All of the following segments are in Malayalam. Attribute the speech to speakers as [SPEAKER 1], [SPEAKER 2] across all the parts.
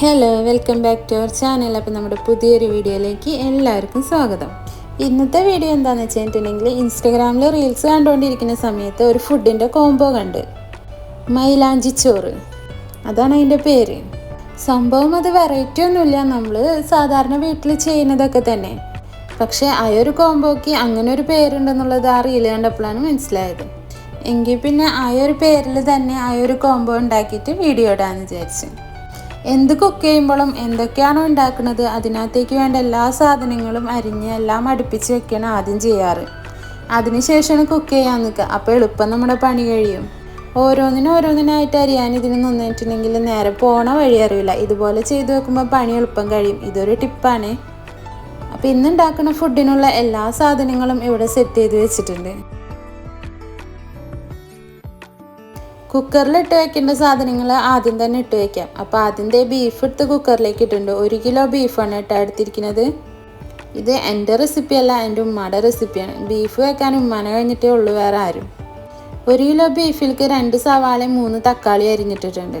[SPEAKER 1] Hello welcome back to our channel അപ്പോൾ നമ്മുടെ പുതിയൊരു വീഡിയോയിലേക്ക് എല്ലാവർക്കും സ്വാഗതം. ഇന്നത്തെ വീഡിയോ എന്താണെന്ന് വെച്ചിട്ടുണ്ടെങ്കിൽ ഇൻസ്റ്റഗ്രാമിൽ റീൽസ് കണ്ടുകൊണ്ടിരിക്കുന്ന സമയത്ത് ഒരു ഫുഡിന്റെ കോംബോ കണ്ട്. മൈലാഞ്ചി ചോറ്. അതാണ് അതിന്റെ പേര്. സംഭവം അത് വെറൈറ്റി ഒന്നുമില്ല. നമ്മൾ സാധാരണ വീട്ടിൽ ചെയ്യുന്നതൊക്കെ തന്നെ. പക്ഷേ ആ ഒരു കോംബോയ്ക്ക് അങ്ങനെ ഒരു പേരുണ്ടെന്നുള്ളത് ആ റീൽ കണ്ടപ്പോഴാണ് മനസ്സിലായത്. എങ്കിൽ പിന്നെ ആ ഒരു പേരിൽ തന്നെ ആ ഒരു കോംബോ ഉണ്ടാക്കിയിട്ട് വീഡിയോ ഇടാമെന്ന് വിചാരിച്ചു. എന്ത് കുക്ക് ചെയ്യുമ്പോഴും എന്തൊക്കെയാണോ ഉണ്ടാക്കുന്നത് അതിനകത്തേക്ക് വേണ്ട എല്ലാ സാധനങ്ങളും അരിഞ്ഞ് എല്ലാം അടുപ്പിച്ച് വെക്കണം ആദ്യം ചെയ്യാറ്. അതിനുശേഷമാണ് കുക്ക് ചെയ്യാൻ നിൽക്കുക. അപ്പോൾ എളുപ്പം നമ്മുടെ പണി കഴിയും. ഓരോന്നിനും ഓരോന്നിനായിട്ട് അറിയാൻ ഇതിന് നിന്നിട്ടുണ്ടെങ്കിൽ നേരെ പോണ വഴി അറിയില്ല. ഇതുപോലെ ചെയ്തു വെക്കുമ്പോൾ പണി എളുപ്പം കഴിയും. ഇതൊരു ടിപ്പാണ് അപ്പോൾ ഇന്നുണ്ടാക്കുന്ന ഫുഡിനുള്ള എല്ലാ സാധനങ്ങളും ഇവിടെ സെറ്റ് ചെയ്ത് വെച്ചിട്ടുണ്ട്. കുക്കറിൽ ഇട്ട് വെക്കേണ്ട സാധനങ്ങൾ ആദ്യം തന്നെ ഇട്ട് വെക്കാം. അപ്പോൾ ആദ്യത്തെ ബീഫ് എടുത്ത് കുക്കറിലേക്ക് ഇട്ടിട്ടുണ്ട്. ഒരു കിലോ ബീഫാണ് കേട്ടോ എടുത്തിരിക്കുന്നത്. ഇത് എന്റെ റെസിപ്പിയല്ല എന്റെ ഉമ്മയുടെ റെസിപ്പിയാണ് ബീഫ് വെക്കാൻ ഉമ്മാനെ കഴിഞ്ഞിട്ടേ ഉള്ളൂ വേറെ ആരും. ഒരു കിലോ ബീഫിലേക്ക് രണ്ട് സവാളയും മൂന്ന് തക്കാളി അരിഞ്ഞിട്ടിട്ടുണ്ട്.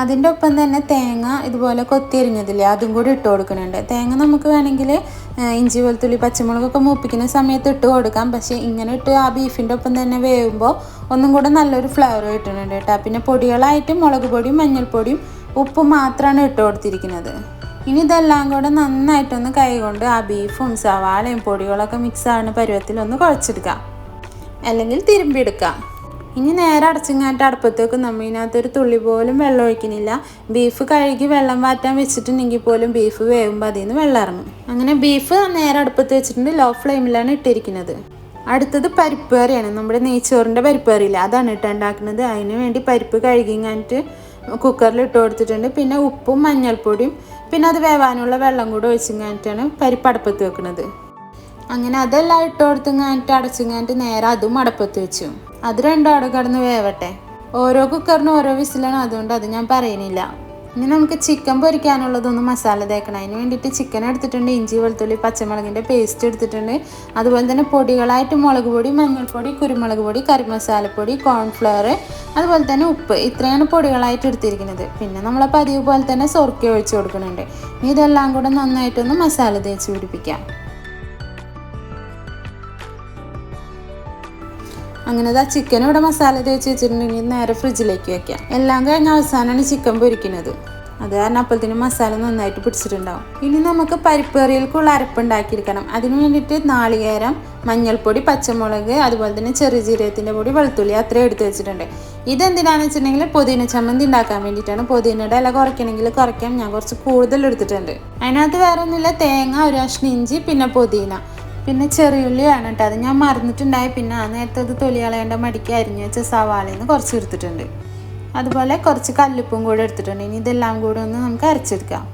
[SPEAKER 1] അതിന്റെ ഒപ്പം തന്നെ തേങ്ങ ഇതുപോലെ കൊത്തി അരിഞ്ഞതില്ലേ അതും കൂടി ഇട്ട് കൊടുക്കുന്നുണ്ട്. തേങ്ങ നമുക്ക് വേണമെങ്കിൽ ഇഞ്ചി വെളുത്തുള്ളി പച്ചമുളകൊക്കെ മൂപ്പിക്കുന്ന സമയത്ത് ഇട്ട് കൊടുക്കാം. പക്ഷേ ഇങ്ങനെ ഇട്ട് ആ ബീഫിന്റെ ഒപ്പം തന്നെ വേവുമ്പോൾ ഒന്നും കൂടെ നല്ലൊരു ഫ്ലേവർ കിട്ടുന്നുണ്ട് കേട്ടോ. പിന്നെ പൊടികളായിട്ട് മുളക് പൊടിയും മഞ്ഞൾപ്പൊടിയും ഉപ്പ് മാത്രമാണ് ഇട്ട് കൊടുത്തിരിക്കുന്നത്. ഇനി ഇതെല്ലാം കൂടെ നന്നായിട്ടൊന്ന് കൈകൊണ്ട് ആ ബീഫും സവാളയും പൊടികളൊക്കെ മിക്സ് ആവുന്ന പരുവത്തിൽ ഒന്ന് കുഴച്ചെടുക്കാം. അല്ലെങ്കിൽ തിരുമ്പിയെടുക്കാം. ഇനി നേരെ അടച്ചിങ്ങാട്ട് അടുപ്പത്തേക്ക് നമ്മൾ ഇതിനകത്ത് ഒരു തുള്ളി പോലും വെള്ളം ഒഴിക്കുന്നില്ല. ബീഫ് കഴുകി വെള്ളം വാറ്റാൻ വെച്ചിട്ടുണ്ടെങ്കിൽ പോലും ബീഫ് വേവുമ്പോൾ അതിൽ നിന്ന് വെള്ളം ഇറങ്ങും. അങ്ങനെ ബീഫ് നേരെ അടുപ്പത്ത് വെച്ചിട്ടുണ്ട്. ലോ ഫ്ലെയിമിലാണ് ഇട്ടിരിക്കുന്നത്. അടുത്തത് പരിപ്പ് കറിയാണ്. നമ്മുടെ നെയ്ച്ചോറിന്റെ പരിപ്പ് കറിയില്ല? അതാണ് ഇട്ട് ഉണ്ടാക്കുന്നത്. അതിന് വേണ്ടി പരിപ്പ് കഴുകിങ്ങാനിട്ട് കുക്കറിൽ ഇട്ട് കൊടുത്തിട്ടുണ്ട്. പിന്നെ ഉപ്പും മഞ്ഞൾപ്പൊടിയും പിന്നെ അത് വേവാനുള്ള വെള്ളം കൂടെ ഒഴിച്ചിങ്ങാനിട്ടാണ് പരിപ്പ് അടുപ്പത്ത് വെക്കുന്നത്. അങ്ങനെ അതെല്ലാം ഇട്ട് അടച്ചിങ്ങാനിട്ട് നേരെ അതും അടപ്പത്ത് വെച്ചു. അത് രണ്ടും അവിടെ കിടന്ന് വേവട്ടെ. ഓരോ കുക്കറിനും ഓരോ വിസിലാണ് അതുകൊണ്ട് അത് ഞാൻ പറയുന്നില്ല. ഇനി നമുക്ക് ചിക്കൻ പൊരിക്കാനുള്ളതൊന്ന് മസാല തേക്കണം. അതിന് വേണ്ടിയിട്ട് ചിക്കൻ എടുത്തിട്ടുണ്ട് ഇഞ്ചി വെളുത്തുള്ളി പച്ചമുളകിന്റെ പേസ്റ്റ് എടുത്തിട്ടുണ്ട്. അതുപോലെ തന്നെ പൊടികളായിട്ട് മുളക് പൊടി മഞ്ഞൾപ്പൊടി കുരുമുളക് പൊടി കറി മസാലപ്പൊടി കോൺഫ്ലവർ അതുപോലെ തന്നെ ഉപ്പ്. ഇത്രയാണ് പൊടികളായിട്ട് എടുത്തിരിക്കുന്നത്. പിന്നെ നമ്മൾ പതിവ് പോലെ തന്നെ സൊറുക്കി ഒഴിച്ച് കൊടുക്കുന്നുണ്ട്. ഇതെല്ലാം കൂടെ നന്നായിട്ടൊന്ന് മസാല തേച്ച് പിടിപ്പിക്കാം. അങ്ങനെ ആ ചിക്കൻ ഇവിടെ മസാല തേച്ച് വെച്ചിട്ടുണ്ടെങ്കിൽ നേരെ ഫ്രിഡ്ജിലേക്ക് വെക്കാം. എല്ലാം കഴിഞ്ഞ അവസാനമാണ് ചിക്കൻ പൊരിക്കുന്നത്. അത് കാരണം അപ്പോഴത്തേനും മസാല നന്നായിട്ട് പിടിച്ചിട്ടുണ്ടാവും. ഇനി നമുക്ക് പരിപ്പ് കറികൾക്കുള്ള അരപ്പുണ്ടാക്കിയെടുക്കണം അതിന് വേണ്ടിയിട്ട് നാളികേരം മഞ്ഞൾപ്പൊടി പച്ചമുളക് അതുപോലെ തന്നെ ചെറിയ ജീരകത്തിന്റെ പൊടി വെളുത്തുള്ളി അത്രയും എടുത്ത് വെച്ചിട്ടുണ്ട്. ഇതെന്തിനാണെന്ന് വെച്ചിട്ടുണ്ടെങ്കിൽ പുതിന ചമ്മന്തി ഉണ്ടാക്കാൻ വേണ്ടിയിട്ടാണ്. പുതിനയുടെ ഇല കുറയ്ക്കണമെങ്കിൽ കുറയ്ക്കാം. ഞാൻ കുറച്ച് കൂടുതൽ എടുത്തിട്ടുണ്ട്. അതിനകത്ത് വേറെ ഒന്നുമില്ല തേങ്ങ ഒരു കഷ്ണം ഇഞ്ചി പിന്നെ പുതിന. പിന്നെ ചെറിയുള്ളിയാണ് കേട്ടോ. അത് ഞാൻ മറന്നിട്ടുണ്ടായി. പിന്നെ ആ നേരത്തെ അത് തൊലി കളയേണ്ട മടിക്ക് അരിഞ്ഞ് വെച്ച സവാളയിൽ നിന്ന് കുറച്ച് എടുത്തിട്ടുണ്ട്. അതുപോലെ കുറച്ച് കല്ലുപ്പും കൂടെ എടുത്തിട്ടുണ്ട്. ഇനി ഇതെല്ലാം കൂടെ ഒന്ന് നമുക്ക് അരച്ചെടുക്കാം.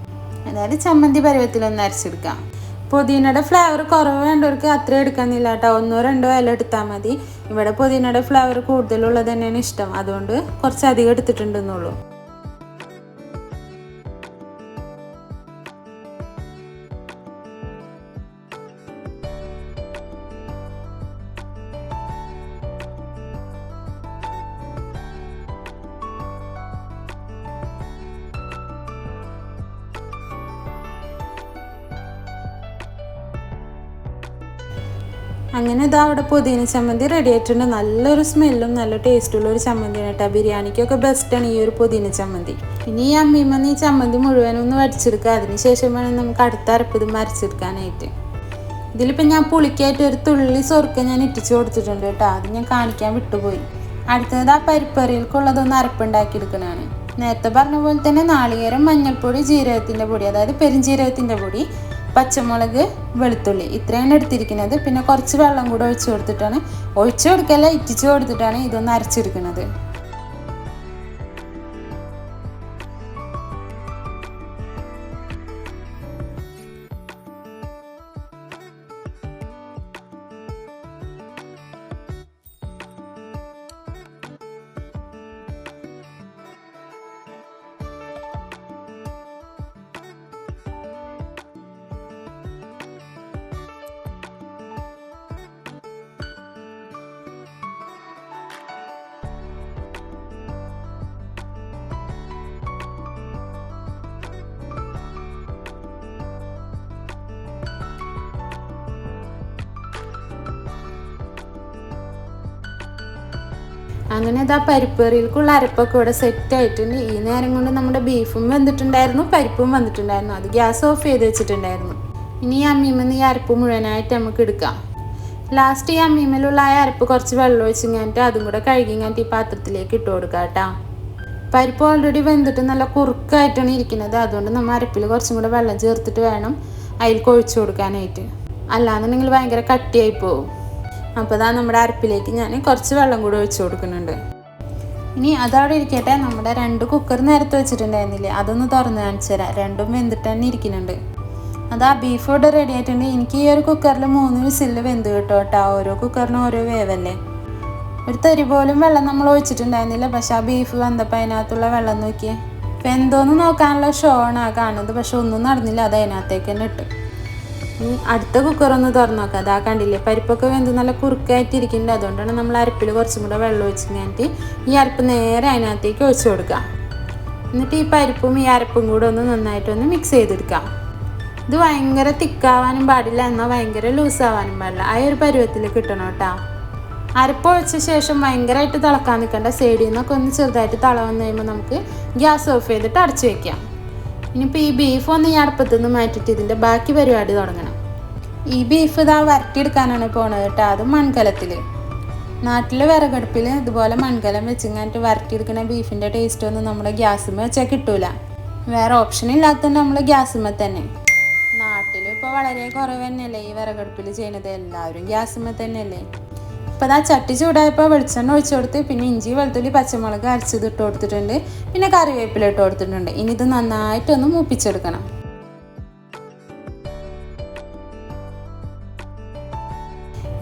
[SPEAKER 1] അതായത് ചമ്മന്തി പരുവത്തിലൊന്ന് അരച്ചെടുക്കാം. പുതിനയുടെ ഫ്ലേവർ കുറവ് വേണ്ടവർക്ക് അത്ര എടുക്കുന്നില്ല കേട്ടോ. ഒന്നോ രണ്ടോ ഇല എടുത്താൽ മതി. ഇവിടെ പുതിനയുടെ ഫ്ലേവർ കൂടുതലുള്ളത് തന്നെയാണ് ഇഷ്ടം. അതുകൊണ്ട് കുറച്ച് അധികം എടുത്തിട്ടുണ്ടെന്നുള്ളൂ. അങ്ങനെ ഇതാ അവിടെ പുതിന ചമ്മന്തി റെഡി ആയിട്ടുണ്ട്. നല്ലൊരു സ്മെല്ലും നല്ല ടേസ്റ്റുള്ള ഒരു ചമ്മന്തിയാണ് കേട്ടോ. ബിരിയാണിക്കൊക്കെ ബെസ്റ്റാണ് ഈ ഒരു പുതിന ചമ്മന്തി. ഇനി ഈ അമ്മീമ്മന്ന് ഈ ചമ്മന്തി മുഴുവനും ഒന്ന് വടിച്ചെടുക്കുക അതിനുശേഷം വേണം നമുക്ക് അടുത്ത അരപ്പത് മരച്ചെടുക്കാനായിട്ട്. ഇതിലിപ്പോൾ ഞാൻ പുളിക്കായിട്ട് ഒരു തുള്ളി സൊറുക്ക ഞാൻ ഇട്ടിച്ച് കൊടുത്തിട്ടുണ്ട് കേട്ടോ. അത് ഞാൻ കാണിക്കാൻ വിട്ടുപോയി. അടുത്തത് ആ പരിപ്പറികൾക്കുള്ളതൊന്ന് അരപ്പുണ്ടാക്കിയെടുക്കണതാണ് നേരത്തെ പറഞ്ഞ പോലെ തന്നെ നാളികേരം മഞ്ഞൾപ്പൊടി ജീരകത്തിന്റെ പൊടി അതായത് പെരുംജീരകത്തിന്റെ പൊടി പച്ചമുളക് വെളുത്തുള്ളി ഇത്രയാണ് എടുത്തിരിക്കുന്നത്. പിന്നെ കുറച്ച് വെള്ളം കൂടെ ഒഴിച്ചു കൊടുത്തിട്ടാണ്. ഒഴിച്ചു കൊടുക്കല്ല ഇറ്റിച്ചു കൊടുത്തിട്ടാണ് ഇതൊന്ന് അരച്ചെടുക്കുന്നത്. അങ്ങനെ ഇതാ പരിപ്പേറിയിലേക്കുള്ള അരപ്പൊക്കെ ഇവിടെ സെറ്റ് ആയിട്ടുണ്ട് ഈ നേരം കൊണ്ട് നമ്മുടെ ബീഫും വന്നിട്ടുണ്ടായിരുന്നു പരിപ്പും വന്നിട്ടുണ്ടായിരുന്നു. അത് ഗ്യാസ് ഓഫ് ചെയ്ത് വെച്ചിട്ടുണ്ടായിരുന്നു. ഇനി ഈ അമ്മീമെന്ന് ഈ അരപ്പ് മുഴുവനായിട്ട് നമുക്ക് എടുക്കാം. ലാസ്റ്റ് ഈ അമ്മീമേലുള്ള ആ അരപ്പ് കുറച്ച് വെള്ളം ഒഴിച്ച് കഴിഞ്ഞിട്ട് അതും കൂടെ കഴുകി കഴിഞ്ഞിട്ട് ഈ പാത്രത്തിലേക്ക് ഇട്ട് കൊടുക്കാം കേട്ടോ. പരിപ്പ് ഓൾറെഡി വെന്തിട്ട് നല്ല കുറുക്കായിട്ടാണ് ഇരിക്കുന്നത്. അതുകൊണ്ട് നമ്മൾ അരപ്പിൽ കുറച്ചും കൂടെ വെള്ളം ചേർത്തിട്ട് വേണം അതിൽ കൊഴിച്ചു കൊടുക്കാനായിട്ട്. അല്ലാന്നുണ്ടെങ്കിൽ ഭയങ്കര കട്ടിയായി പോകും അപ്പോൾ അതാ നമ്മുടെ അരപ്പിലേക്ക് ഞാൻ കുറച്ച് വെള്ളം കൂടി ഒഴിച്ചു കൊടുക്കുന്നുണ്ട്. ഇനി അതവിടെ ഇരിക്കട്ടെ. നമ്മുടെ രണ്ട് കുക്കർ നേരത്തെ വെച്ചിട്ടുണ്ടായിരുന്നില്ലേ? അതൊന്ന് തുറന്ന് കാണിച്ചു തരാം. രണ്ടും വെന്തിട്ട് തന്നെ ഇരിക്കുന്നുണ്ട്. അതാ ബീഫ് ഇവിടെ റെഡി ആയിട്ടുണ്ട്. എനിക്ക് ഈ ഒരു കുക്കറിൽ മൂന്ന് വിസിലിൽ വെന്ത് കിട്ടും കേട്ടോ ഓരോ കുക്കറിനും ഓരോ വേവല്ലേ? ഒരു തരി പോലും വെള്ളം നമ്മൾ ഒഴിച്ചിട്ടുണ്ടായിരുന്നില്ല. പക്ഷെ ആ ബീഫ് വന്നപ്പോൾ അതിനകത്തുള്ള വെള്ളം നോക്കിയേ. വെന്തോന്ന് നോക്കാനുള്ള ഷോ ആണ് കാണുന്നത്. പക്ഷെ ഒന്നും നടന്നില്ല. അത് അതിനകത്തേക്ക് തന്നെ ഇട്ട്. അടുത്ത കുക്കർ ഒന്ന് തുറന്നു നോക്കാം അതാ കണ്ടില്ലേ പരിപ്പൊക്കെ വെന്ത് നല്ല കുറുക്കായിട്ടിരിക്കുന്നുണ്ട്. അതുകൊണ്ടാണ് നമ്മൾ അരപ്പിൽ കുറച്ചും കൂടെ വെള്ളം ഒഴിച്ച് കഴിഞ്ഞിട്ട് ഈ അരപ്പ് നേരെ അതിനകത്തേക്ക് ഒഴിച്ചു കൊടുക്കാം എന്നിട്ട് ഈ പരിപ്പും ഈ അരപ്പും കൂടെ ഒന്ന് നന്നായിട്ടൊന്ന് മിക്സ് ചെയ്തെടുക്കാം ഇത് ഭയങ്കര തിക്കാവാനും പാടില്ല എന്നാൽ ഭയങ്കര ലൂസാവാനും പാടില്ല. ആ ഒരു പരുവത്തിൽ കിട്ടണം കേട്ടോ. അരപ്പൊഴിച്ച ശേഷം ഭയങ്കരമായിട്ട് തിളക്കാൻ നിൽക്കേണ്ട. സൈഡിൽ നിന്നൊക്കെ ഒന്ന് ചെറുതായിട്ട് തിള വന്നു കഴിയുമ്പോൾ നമുക്ക് ഗ്യാസ് ഓഫ് ചെയ്തിട്ട് അടച്ചു വെക്കാം. ഇനിയിപ്പോൾ ഈ ബീഫ് ഒന്ന് ഈ അടുപ്പത്തു നിന്ന് മാറ്റിയിട്ട് ഇതിന്റെ ബാക്കി പരിപാടി തുടങ്ങണം. ഈ ബീഫ് ഇതാ വരട്ടിയെടുക്കാനാണ് പോണത് കേട്ടോ അത് മൺകലത്തിൽ നാട്ടിലെ വിറകടുപ്പിൽ ഇതുപോലെ മൺകലം വെച്ചിങ്ങാനിട്ട് വരട്ടിയെടുക്കുന്ന ബീഫിന്റെ ടേസ്റ്റ് ഒന്നും നമ്മുടെ ഗ്യാസുമ്മ വെച്ചാൽ കിട്ടൂല. വേറെ ഓപ്ഷൻ ഇല്ലാത്ത നമ്മൾ ഗ്യാസുമ്മ തന്നെ. നാട്ടിലും ഇപ്പോൾ വളരെ കുറവ് തന്നെയല്ലേ ഈ വിറകടുപ്പിൽ ചെയ്യണത്? എല്ലാവരും ഗ്യാസുമ്മ തന്നെയല്ലേ? ഇപ്പം ആ ചട്ടി ചൂടായപ്പോൾ വെളിച്ചെണ്ണ ഒഴിച്ചു കൊടുത്ത് പിന്നെ ഇഞ്ചി വെളുത്തുള്ളി പച്ചമുളക് അരച്ചത് ഇട്ട് കൊടുത്തിട്ടുണ്ട്. പിന്നെ കറിവേപ്പില ഇട്ട് കൊടുത്തിട്ടുണ്ട്. ഇനി ഇത് നന്നായിട്ടൊന്ന് മൂപ്പിച്ചെടുക്കണം.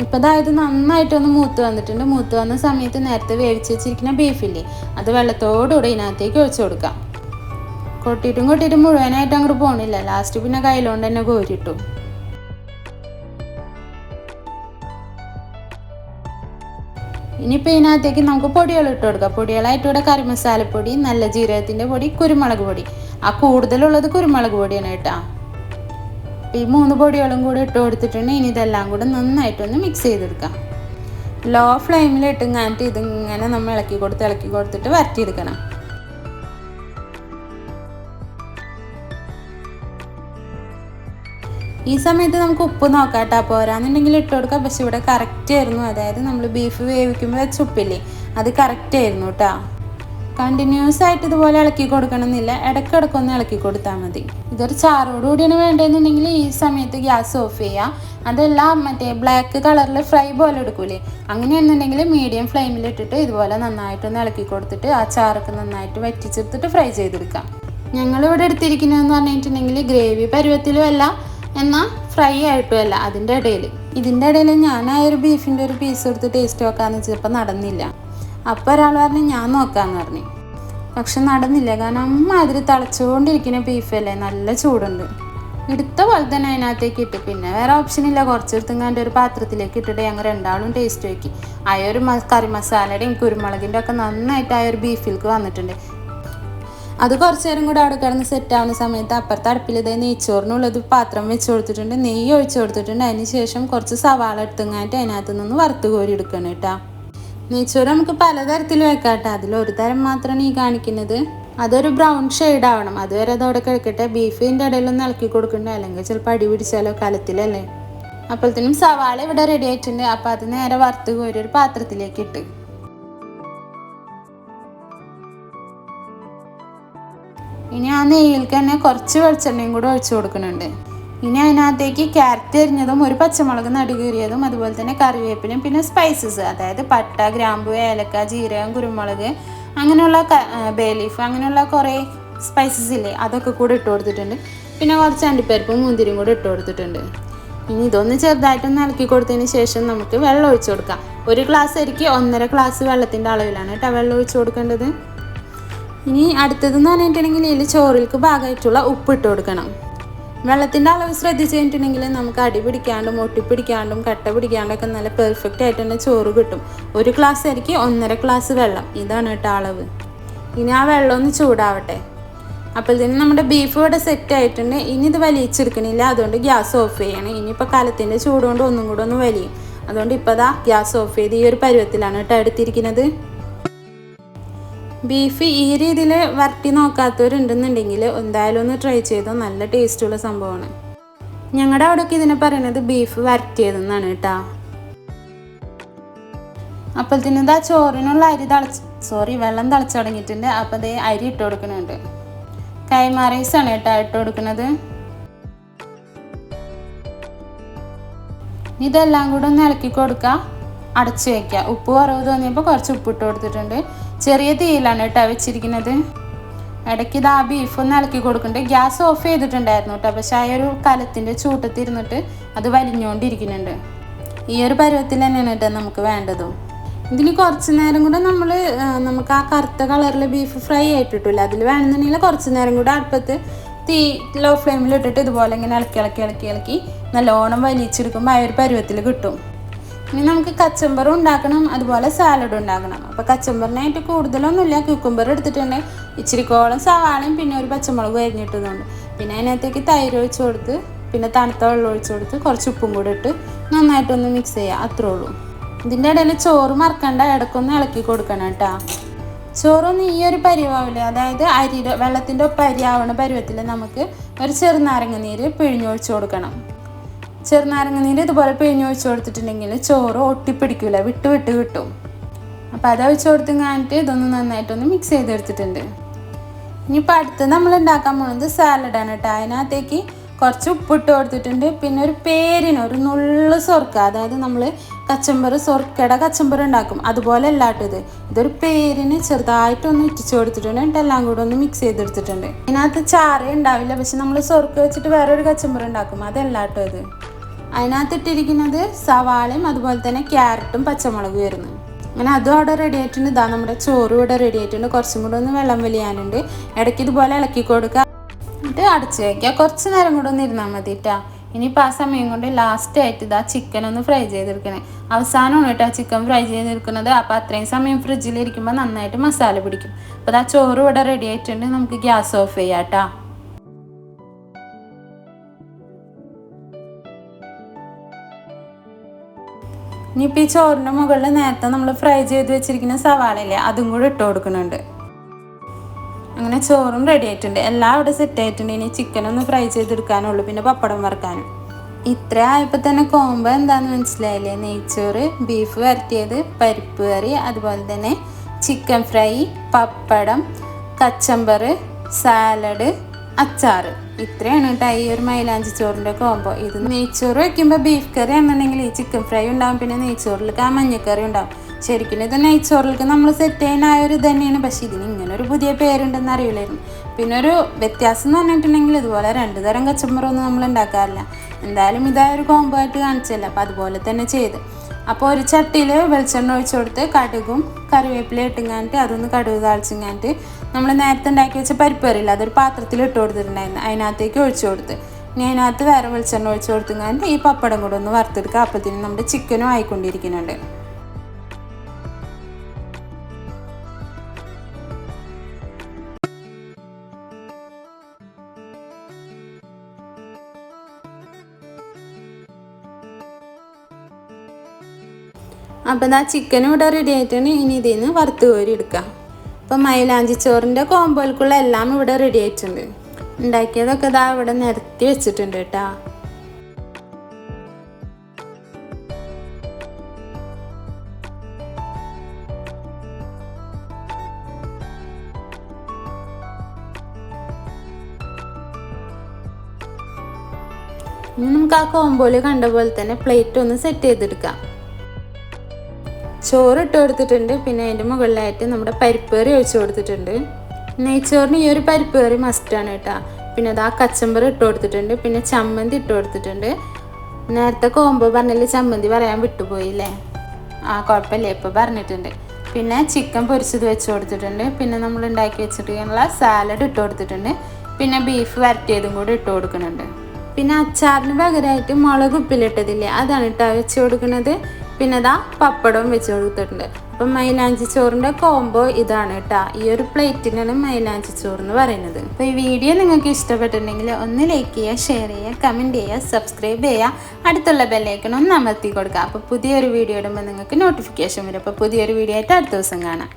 [SPEAKER 1] ഇപ്പം അതായത് നന്നായിട്ടൊന്ന് മൂത്ത് വന്നിട്ടുണ്ട്. മൂത്ത് വന്ന സമയത്ത് നേരത്തെ വേവിച്ച് വെച്ചിരിക്കുന്ന ബീഫില്ലേ അത് വെള്ളത്തോടുകൂടെ ഇതിനകത്തേക്ക് ഒഴിച്ചു കൊടുക്കാം. കൊട്ടിയിട്ടും കൊട്ടിയിട്ടും മുഴുവനായിട്ട് അങ്ങോട്ട് പോകണില്ല ലാസ്റ്റ് പിന്നെ കയ്യിലോണ്ട് തന്നെ കോരിട്ടു ഇനിയിപ്പോൾ ഇതിനകത്തേക്ക് നമുക്ക് പൊടികൾ ഇട്ട് കൊടുക്കാം. പൊടികളായിട്ട് ഇവിടെ കറി മസാലപ്പൊടി നല്ല ജീരകത്തിന്റെ പൊടി കുരുമുളക് പൊടി. ആ കൂടുതലുള്ളത് കുരുമുളക് പൊടിയാണ് കേട്ടോ. ഈ മൂന്ന് പൊടികളും കൂടി ഇട്ട് കൊടുത്തിട്ടുണ്ടെങ്കിൽ ഇനി ഇതെല്ലാം കൂടെ നന്നായിട്ടൊന്ന് മിക്സ് ചെയ്തെടുക്കാം. ലോ ഫ്ലെയിമിൽ ഇട്ടുങ്ങാണ്ട് ഇതിങ്ങനെ നമ്മൾ ഇളക്കി കൊടുത്ത് ഇളക്കി കൊടുത്തിട്ട് വരട്ടിയെടുക്കണം. ഈ സമയത്ത് നമുക്ക് ഉപ്പ് നോക്കാട്ടോ. പോരാന്നുണ്ടെങ്കിൽ ഇട്ട് കൊടുക്കാം. പക്ഷെ ഇവിടെ കറക്റ്റ് ആയിരുന്നു. അതായത് നമ്മൾ ബീഫ് വേവിക്കുമ്പോൾ വെച്ച ഉപ്പില്ലേ അത് കറക്റ്റ് ആയിരുന്നു കേട്ടോ കണ്ടിന്യൂസ് ആയിട്ട് ഇതുപോലെ ഇളക്കി കൊടുക്കണമെന്നില്ല. ഇടയ്ക്കിടയ്ക്കൊന്ന് ഇളക്കി കൊടുത്താൽ മതി. ഇതൊരു ചാറോടുകൂടിയാണ് വേണ്ടതെന്നുണ്ടെങ്കിൽ ഈ സമയത്ത് ഗ്യാസ് ഓഫ് ചെയ്യുക അതല്ല മറ്റേ ബ്ലാക്ക് കളറിൽ ഫ്രൈ പോലെ എടുക്കൂലേ? അങ്ങനെയാണെന്നുണ്ടെങ്കിൽ മീഡിയം ഫ്ലെയിമിൽ ഇട്ടിട്ട് ഇതുപോലെ നന്നായിട്ടൊന്ന് ഇളക്കി കൊടുത്തിട്ട് ആ ചാറൊക്കെ നന്നായിട്ട് വറ്റിച്ചെടുത്തിട്ട് ഫ്രൈ ചെയ്തെടുക്കാം. ഞങ്ങളിവിടെ എടുത്തിരിക്കുന്നതെന്ന് പറഞ്ഞിട്ടുണ്ടെങ്കിൽ ഗ്രേവി പരുവത്തിലും അല്ല എന്നാൽ ഫ്രൈ ആയിട്ടും അല്ല അതിന്റെ ഇടയിൽ. ഇതിന്റെ ഇടയിൽ ഞാൻ ആ ഒരു ബീഫിന്റെ ഒരു പീസ് എടുത്ത് ടേസ്റ്റ് നോക്കാമെന്ന് വെച്ചപ്പോൾ നടന്നില്ല. അപ്പോൾ ഒരാൾ പറഞ്ഞു ഞാൻ നോക്കാമെന്ന് പറഞ്ഞു. പക്ഷെ നടന്നില്ല കാരണം അമ്മാതിരി തിളച്ചുകൊണ്ടിരിക്കുന്ന ബീഫല്ലേ നല്ല ചൂടുണ്ട്. എടുത്ത പോലെ തന്നെ അതിനകത്തേക്ക് ഇട്ട്. പിന്നെ വേറെ ഓപ്ഷൻ ഇല്ല കുറച്ചെടുത്തുങ്ങാണ്ട് ഒരു പാത്രത്തിലേക്ക് ഇട്ടിട്ട് ഞങ്ങൾ രണ്ടാളും ടേസ്റ്റ് നോക്കി. ആ ഒരു കറി മസാലയുടെയും കുരുമുളകിന്റെ ഒക്കെ നന്നായിട്ട് ആ ഒരു ബീഫിലേക്ക് വന്നിട്ടുണ്ട്. അത് കുറച്ച് നേരം കൂടെ അവിടെ കിടന്ന് സെറ്റ് ആവുന്ന സമയത്ത് അപ്പുറത്തെ അടുപ്പിൽ ഇതേ നെയ്ച്ചോറിനുള്ളത് പാത്രം വെച്ച് കൊടുത്തിട്ടുണ്ട്. നെയ്യ് ഒഴിച്ച് കൊടുത്തിട്ടുണ്ട്. അതിന് ശേഷം കുറച്ച് സവാള എടുത്തുങ്ങായിട്ട് അതിനകത്ത് നിന്ന് വറുത്ത് കോരി എടുക്കണം കേട്ടോ. നെയ്ച്ചോറ് നമുക്ക് പലതരത്തിൽ വെക്കാം കേട്ടോ. അതിൽ ഒരു തരം മാത്രമാണ് ഈ കാണിക്കുന്നത്. അതൊരു ബ്രൗൺ ഷെയ്ഡ് ആവണം. അതുവരെ അതവിടെ കിടക്കട്ടെ. ബീഫിന്റെ ഇടയിലൊന്നും ഇളക്കി കൊടുക്കണ്ട? അല്ലെങ്കിൽ ചിലപ്പോൾ അടി പിടിച്ചാലോ? കലത്തിലല്ലേ? അപ്പോഴത്തേനും സവാള ഇവിടെ റെഡി ആയിട്ടുണ്ട്. അപ്പോൾ അത് നേരെ വറുത്ത് കോരി ഒരു പാത്രത്തിലേക്ക് ഇട്ട്. ഇനി ആ നെയ്യിലേക്ക് തന്നെ കുറച്ച് വെളിച്ചെണ്ണയും കൂടെ ഒഴിച്ചു കൊടുക്കുന്നുണ്ട്. ഇനി അതിനകത്തേക്ക് ക്യാരറ്റ് എരിഞ്ഞതും ഒരു പച്ചമുളക് നടുകീറിയതും അതുപോലെ തന്നെ കറിവേപ്പിലും പിന്നെ സ്പൈസസ് അതായത് പട്ട ഗ്രാമ്പു ഏലക്ക ജീരകം കുരുമുളക് അങ്ങനെയുള്ള ബേ ലീഫ് അങ്ങനെയുള്ള കുറേ സ്പൈസസ് ഇല്ലേ അതൊക്കെ കൂടെ ഇട്ട് കൊടുത്തിട്ടുണ്ട്. പിന്നെ കുറച്ച് അണ്ടിപ്പരിപ്പും മുന്തിരിയും കൂടെ ഇട്ട് കൊടുത്തിട്ടുണ്ട്. ഇനി ഇതൊന്ന് ചെറുതായിട്ടൊന്ന് ഇളക്കി കൊടുത്തതിന് ശേഷം നമുക്ക് വെള്ളം ഒഴിച്ചു കൊടുക്കാം. ഒരു ഗ്ലാസ് അരിക്ക് ഒന്നര ഗ്ലാസ് വെള്ളത്തിന്റെ അളവിലാണ് കേട്ടോ വെള്ളം ഒഴിച്ചു കൊടുക്കേണ്ടത്. ഇനി അടുത്തതെന്ന് പറഞ്ഞിട്ടുണ്ടെങ്കിൽ ഇതിൽ ചോറിൽക്ക് ഭാഗമായിട്ടുള്ള ഉപ്പിട്ട് കൊടുക്കണം. വെള്ളത്തിന്റെ അളവ് ശ്രദ്ധിച്ച് കഴിഞ്ഞിട്ടുണ്ടെങ്കിൽ നമുക്ക് അടി പിടിക്കാണ്ടും ഒട്ടിപ്പിടിക്കാണ്ടും കട്ട പിടിക്കാണ്ടൊക്കെ നല്ല പെർഫെക്റ്റ് ആയിട്ട് തന്നെ ചോറ് കിട്ടും. ഒരു ഗ്ലാസ് അരിക്ക് ഒന്നര ഗ്ലാസ് വെള്ളം. ഇതാണ് കേട്ടോ അളവ്. ഇനി ആ വെള്ളം ഒന്ന് ചൂടാവട്ടെ. അപ്പോൾ അപ്പോഴത്തേനും നമ്മുടെ ബീഫ് ഇവിടെ സെറ്റ് ആയിട്ടുണ്ട്. ഇനി ഇത് വലിയിച്ചെടുക്കണില്ല അതുകൊണ്ട് ഗ്യാസ് ഓഫ് ചെയ്യണം. ഇനിയിപ്പോൾ കാലത്തിന്റെ ചൂടുകൊണ്ട് ഒന്നും കൂടെ ഒന്ന് വലിയും. അതുകൊണ്ട് ഇപ്പോൾ ദാ ഗ്യാസ് ഓഫ് ചെയ്ത് ഈ ഒരു പരുവത്തിലാണ് കേട്ടോ എടുത്തിരിക്കുന്നത്. ബീഫ് ഈ രീതിയിൽ വരട്ടി നോക്കാത്തവരുണ്ടെന്നുണ്ടെങ്കിൽ എന്തായാലും ഒന്ന് ട്രൈ ചെയ്തോ. നല്ല ടേസ്റ്റുള്ള സംഭവമാണ്. ഞങ്ങളുടെ അവിടെയൊക്കെ ഇതിനെ പറയുന്നത് ബീഫ് വരട്ടിയതെന്നാണ് കേട്ടോ. അപ്പോഴത്തേനും ഇതാ ചോറിനുള്ള അരി തിളച്ച് സോറി വെള്ളം തിളച്ച് തുടങ്ങിയിട്ടുണ്ട്. അപ്പോൾ അതേ അരി ഇട്ട് കൊടുക്കുന്നുണ്ട്. കൈമ റൈസാണ് കേട്ടോ ഇട്ട് കൊടുക്കുന്നത് ഇതെല്ലാം കൂടെ ഒന്ന് ഇളക്കി കൊടുക്കുക അടച്ച് വയ്ക്കുക ഉപ്പ് കുറവ് തോന്നിയപ്പോൾ കുറച്ച് ഉപ്പ് ഇട്ട് കൊടുത്തിട്ടുണ്ട്. ചെറിയ തീയിലാണ് കേട്ടോ വെച്ചിരിക്കുന്നത്. ഇടയ്ക്ക് ഇത് ബീഫ് ഒന്ന് ഇളക്കി കൊടുക്കുന്നുണ്ട്. ഗ്യാസ് ഓഫ് ചെയ്തിട്ടുണ്ടായിരുന്നു കേട്ടോ. പക്ഷെ ആ ഒരു കലത്തിന്റെ ചൂട്ടത്തിരുന്നിട്ട് അത് വലിഞ്ഞുകൊണ്ടിരിക്കുന്നുണ്ട്. ഈ ഒരു പരുവത്തിൽ തന്നെയാണ് കേട്ടോ നമുക്ക് വേണ്ടതും. ഇതിന് കുറച്ച് നേരം കൂടെ നമ്മൾ നമുക്ക് ആ കറുത്ത കളറിൽ ബീഫ് ഫ്രൈ ആയിട്ടിട്ടില്ല. അതിൽ വേണമെന്നുണ്ടെങ്കിൽ കുറച്ച് നേരം കൂടെ അടുപ്പത്ത് തീ ലോ ഫ്ലെയിമിൽ ഇട്ടിട്ട് ഇതുപോലെ ഇങ്ങനെ ഇളക്കി ഇളക്കി ഇളക്കി ഇളക്കി നല്ലോണം വലിച്ചെടുക്കുമ്പോൾ ആ ഒരു പരുവത്തിൽ കിട്ടും. ഇനി നമുക്ക് കച്ചമ്പറും ഉണ്ടാക്കണം അതുപോലെ സാലഡും ഉണ്ടാക്കണം. അപ്പോൾ കച്ചമ്പറിനായിട്ട് കൂടുതലൊന്നുമില്ല. ക്യൂക്കുംബർ എടുത്തിട്ടുണ്ട്. ഇച്ചിരി കോളം സവാളയും പിന്നെ ഒരു പച്ചമുളക് അരിഞ്ഞിട്ടതുകൊണ്ട് പിന്നെ അതിനകത്തേക്ക് തൈര് ഒഴിച്ച് കൊടുത്ത് പിന്നെ തണുത്ത വെള്ളം ഒഴിച്ച് കൊടുത്ത് കുറച്ച് ഉപ്പും കൂടെ ഇട്ട് നന്നായിട്ടൊന്ന് മിക്സ് ചെയ്യുക അത്രേ ഉള്ളൂ. ഇതിന്റെ ഇടയിൽ ചോറ് മറക്കണ്ട. ഇടയ്ക്കൊന്ന് ഇളക്കി കൊടുക്കണം കേട്ടോ. ചോറൊന്നും ഈ ഒരു പരിവാവില്ല അതായത് അരിയുടെ വെള്ളത്തിന്റെ ഒപ്പം അരിയാവണ പരുവത്തിൽ നമുക്ക് ഒരു ചെറുനാരങ്ങ നീര് പിഴിഞ്ഞൊഴിച്ച് കൊടുക്കണം. ചെറുനാരങ്ങ നീര് ഇതുപോലെ പിഴിഞ്ഞൊഴിച്ച് കൊടുത്തിട്ടുണ്ടെങ്കിൽ ചോറ് ഒട്ടിപ്പിടിക്കില്ല വിട്ട് വിട്ട് കിട്ടും. അപ്പോൾ അത് ഒഴിച്ച് കൊടുത്ത് കഴിഞ്ഞിട്ട് ഇതൊന്ന് നന്നായിട്ടൊന്ന് മിക്സ് ചെയ്തെടുത്തിട്ടുണ്ട്. ഇനിയിപ്പോൾ അടുത്ത് നമ്മൾ ഉണ്ടാക്കാൻ പോകുന്നത് സാലഡാണ് കേട്ടോ അതിനകത്തേക്ക് കുറച്ച് ഉപ്പിട്ട് കൊടുത്തിട്ടുണ്ട്. പിന്നെ ഒരു പേരിന് ഒരു നുള്ളു സൊർക്ക അതായത് നമ്മൾ കച്ചമ്പർ സൊർക്കയുടെ കച്ചമ്പർ ഉണ്ടാക്കും. അതുപോലെ അല്ലാട്ടത് ഇത് ഇതൊരു പേരിന് ചെറുതായിട്ടൊന്ന് ഇറ്റിച്ചു കൊടുത്തിട്ടുണ്ട്. എന്നിട്ട് എല്ലാം കൂടെ ഒന്ന് മിക്സ് ചെയ്തെടുത്തിട്ടുണ്ട്. ഇതിനകത്ത് ചാറേ ഉണ്ടാവില്ല. പക്ഷെ നമ്മൾ സൊർക്ക വെച്ചിട്ട് വേറൊരു കച്ചമ്പർ ഉണ്ടാക്കും. അതല്ലാട്ടോ ഇത് അതിനകത്ത് ഇട്ടിരിക്കുന്നത് സവാളയും അതുപോലെ തന്നെ ക്യാരറ്റും പച്ചമുളകും വരുന്നു അങ്ങനെ അതും അവിടെ റെഡി ആയിട്ടുണ്ട്. ഇതാ നമ്മുടെ ചോറും ഇവിടെ റെഡി ആയിട്ടുണ്ട്. കുറച്ചും കൂടെ ഒന്ന് വെള്ളം വലിയാനുണ്ട്. ഇടയ്ക്ക് ഇതുപോലെ ഇളക്കി കൊടുക്കുക എന്നിട്ട് അടച്ചു വയ്ക്കുക കുറച്ച് നേരം കൂടെ ഒന്ന് ഇരുന്നാൽ മതി കേട്ടോ ഇനിയിപ്പോൾ ആ സമയം കൊണ്ട് ലാസ്റ്റ് ആയിട്ട് ഇതാ ചിക്കൻ ഒന്ന് ഫ്രൈ ചെയ്തെടുക്കണേ. അവസാനമാണ് കേട്ടോ ചിക്കൻ ഫ്രൈ ചെയ്തെടുക്കുന്നത്. അപ്പോൾ അത്രയും സമയം ഫ്രിഡ്ജിലിരിക്കുമ്പോൾ നന്നായിട്ട് മസാല പിടിക്കും. അപ്പോൾ ഇതാ ചോറ് ഇവിടെ റെഡി ആയിട്ടുണ്ട്. നമുക്ക് ഗ്യാസ് ഓഫ് ചെയ്യാം കേട്ടോ ഇനിയിപ്പോൾ ഈ ചോറിന്റെ മുകളിൽ നേരത്തെ നമ്മൾ ഫ്രൈ ചെയ്ത് വെച്ചിരിക്കുന്ന സവാളയില്ലേ അതും കൂടെ ഇട്ട് കൊടുക്കുന്നുണ്ട്. അങ്ങനെ ചോറും റെഡി ആയിട്ടുണ്ട്. എല്ലാം അവിടെ സെറ്റ് ആയിട്ടുണ്ട്. ഇനി ചിക്കൻ ഒന്ന് ഫ്രൈ ചെയ്തെടുക്കാനുള്ളൂ പിന്നെ പപ്പടം വറുക്കാനും. ഇത്ര ആയപ്പോൾ തന്നെ കോമ്പോ എന്താണെന്ന് മനസ്സിലായില്ലേ? നെയ്ച്ചോറ് ബീഫ് വരട്ടിയത് പരിപ്പ് കറി അതുപോലെ തന്നെ chicken fry pappadam kachumber salad അച്ചാറ്. ഇത്രയാണ് കേട്ടോ ഈ ഒരു മൈലാഞ്ചി ചോറിന്റെ കോംബോ ഇത് നെയ്ച്ചോറ് വയ്ക്കുമ്പോൾ ബീഫ് കറി ആണെന്നുണ്ടെങ്കിൽ ഈ ചിക്കൻ ഫ്രൈ ഉണ്ടാവും. പിന്നെ നെയ്ച്ചോറിലേക്ക് ആ മഞ്ഞക്കറി ഉണ്ടാവും. ശരിക്കും ഇത് നെയ്ച്ചോറിലേക്ക് നമ്മൾ സെറ്റ് ചെയ്യുന്ന ആ ഒരു തന്നെയാണ്. പക്ഷേ ഇതിന് ഇങ്ങനെ ഒരു പുതിയ പേരുണ്ടെന്ന് അറിയില്ലായിരുന്നു. പിന്നെ ഒരു വ്യത്യാസം എന്ന് പറഞ്ഞിട്ടുണ്ടെങ്കിൽ ഇതുപോലെ രണ്ട് തരം കച്ചമ്പറൊന്നും നമ്മൾ ഉണ്ടാക്കാറില്ല. എന്തായാലും ഇതായ ഒരു കോംബോ ആയിട്ട് കാണിച്ചല്ല. അപ്പോൾ അതുപോലെ തന്നെ ചെയ്ത്. അപ്പോൾ ഒരു ചട്ടിയിൽ വെളിച്ചെണ്ണ ഒഴിച്ചു കൊടുത്ത് കടുകും കറിവേപ്പില ഇട്ടുങ്ങാണ്ട് അതൊന്ന് കടുക് താളിച്ചിങ്ങാണ്ട് നമ്മൾ നേരത്തെ ഉണ്ടാക്കി വെച്ച പരിപ്പ് അറിയില്ല അതൊരു പാത്രത്തിൽ ഇട്ട് കൊടുത്തിട്ടുണ്ടായിരുന്നു. അതിനകത്തേക്ക് ഒഴിച്ചു കൊടുത്ത്. ഇനി അതിനകത്ത് വേറെ വെളിച്ചെണ്ണ ഒഴിച്ചു കൊടുത്തുങ്ങാണ്ട് ഈ പപ്പടം കൂടെ ഒന്ന് വറുത്തെടുക്കുക. അപ്പോഴത്തേനും നമ്മുടെ ചിക്കനും ആയിക്കൊണ്ടിരിക്കുന്നുണ്ട്. അപ്പം ആ ചിക്കനും ഇവിടെ റെഡി ആയിട്ടാണ് ഇനി ഇതിൽ നിന്ന് വറുത്ത് കോരി എടുക്കാം. അപ്പം മൈലാഞ്ചി ചോറിന്റെ കോമ്പോയിലേക്കുള്ള എല്ലാം ഇവിടെ റെഡി ആയിട്ടുണ്ട്. ഉണ്ടാക്കിയതൊക്കെ ഇതാ ഇവിടെ നിരത്തി വെച്ചിട്ടുണ്ട് കേട്ടോ. നമുക്ക് ആ കോമ്പോയിൽ കണ്ട പോലെ തന്നെ പ്ലേറ്റ് ഒന്ന് സെറ്റ് ചെയ്തെടുക്കാം. ചോറ് ഇട്ട് കൊടുത്തിട്ടുണ്ട് പിന്നെ അതിന്റെ മുകളിലായിട്ട് നമ്മുടെ പരിപ്പ് കറി ഒഴിച്ചു കൊടുത്തിട്ടുണ്ട്. നെയ്ച്ചോറിന് ഈ ഒരു പരിപ്പ് കറി മസ്റ്റാണ് കേട്ടോ. പിന്നെ അത് ആ കച്ചമ്പർ ഇട്ട് കൊടുത്തിട്ടുണ്ട്. പിന്നെ ചമ്മന്തി ഇട്ട് കൊടുത്തിട്ടുണ്ട്. നേരത്തെ കോമ്പോ പറഞ്ഞില്ല ചമ്മന്തി പറയാൻ വിട്ടുപോയില്ലേ? ആ കുഴപ്പമില്ല ഇപ്പോൾ പറഞ്ഞിട്ടുണ്ട്. പിന്നെ ചിക്കൻ പൊരിച്ചത് വെച്ച് കൊടുത്തിട്ടുണ്ട്. പിന്നെ നമ്മൾ ഉണ്ടാക്കി വെച്ചിട്ടുള്ള സാലഡ് ഇട്ട് കൊടുത്തിട്ടുണ്ട്. പിന്നെ ബീഫ് വരട്ടിയതും കൂടി ഇട്ട് കൊടുക്കുന്നുണ്ട്. പിന്നെ അച്ചാറിന് പകരമായിട്ട് മുളക് ഉപ്പിലിട്ടതില്ലേ അതാണ് കേട്ടോ വെച്ച് കൊടുക്കുന്നത്. പിന്നെ ഇതാ പപ്പടവും വെച്ച് കൊടുത്തിട്ടുണ്ട്. അപ്പം മൈലാഞ്ചി ചോറിന്റെ കോംബോ ഇതാണ് കേട്ടോ ഈ ഒരു പ്ലേറ്റിനാണ് മൈലാഞ്ചി ചോറ് എന്ന് പറയുന്നത്. അപ്പോൾ ഈ വീഡിയോ നിങ്ങൾക്ക് ഇഷ്ടപ്പെട്ടിട്ടുണ്ടെങ്കിൽ ഒന്ന് ലൈക്ക് ചെയ്യുക ഷെയർ ചെയ്യുക കമന്റ് ചെയ്യുക സബ്സ്ക്രൈബ് ചെയ്യുക. അടുത്തുള്ള ബെല്ലൈക്കൺ ഒന്ന് അമർത്തി കൊടുക്കുക. അപ്പോൾ പുതിയൊരു വീഡിയോ ഇടുമ്പോൾ നിങ്ങൾക്ക് നോട്ടിഫിക്കേഷൻ വരും. അപ്പോൾ പുതിയൊരു വീഡിയോ ആയിട്ട് അടുത്ത ദിവസം കാണാം.